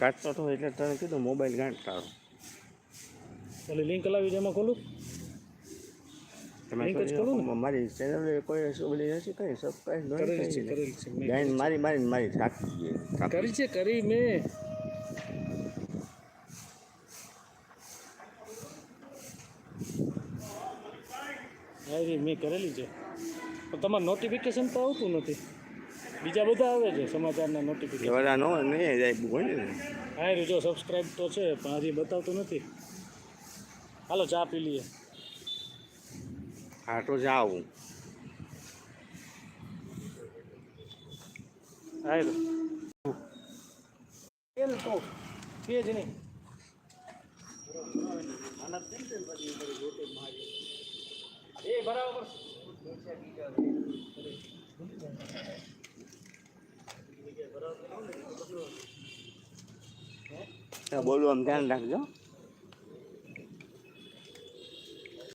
કાઢતો હતો એટલે તને કીધું મોબાઈલ ગાંઠ તારો. એટલે લિંક લાવી એમાં ખોલું? તમે. મારી ચેનલ કોઈ ઓલી નથી કઈ સબસ્ક્રાઈબ કરેલી છે કરેલી છે મેં. મારી મારી મારી થાકી ગઈ કરી છે કરી મેં. મેં કરેલી છે. પણ તમારે નોટિફિકેશન તો આવતું નથી. બીજા બધા આવે છે સમાચારના નોટિફિકેશન બધા નો નહીં જાય હોય ને. હા જો સબસ્ક્રાઈબ તો છે પણ હજી બતાવતું નથી. હાલો ચા પી લઈએ. હા તો જાઉં હા તેલ તો કે જ નહીં. એ બરાબર. બોલું આમ ધ્યાન રાખજો.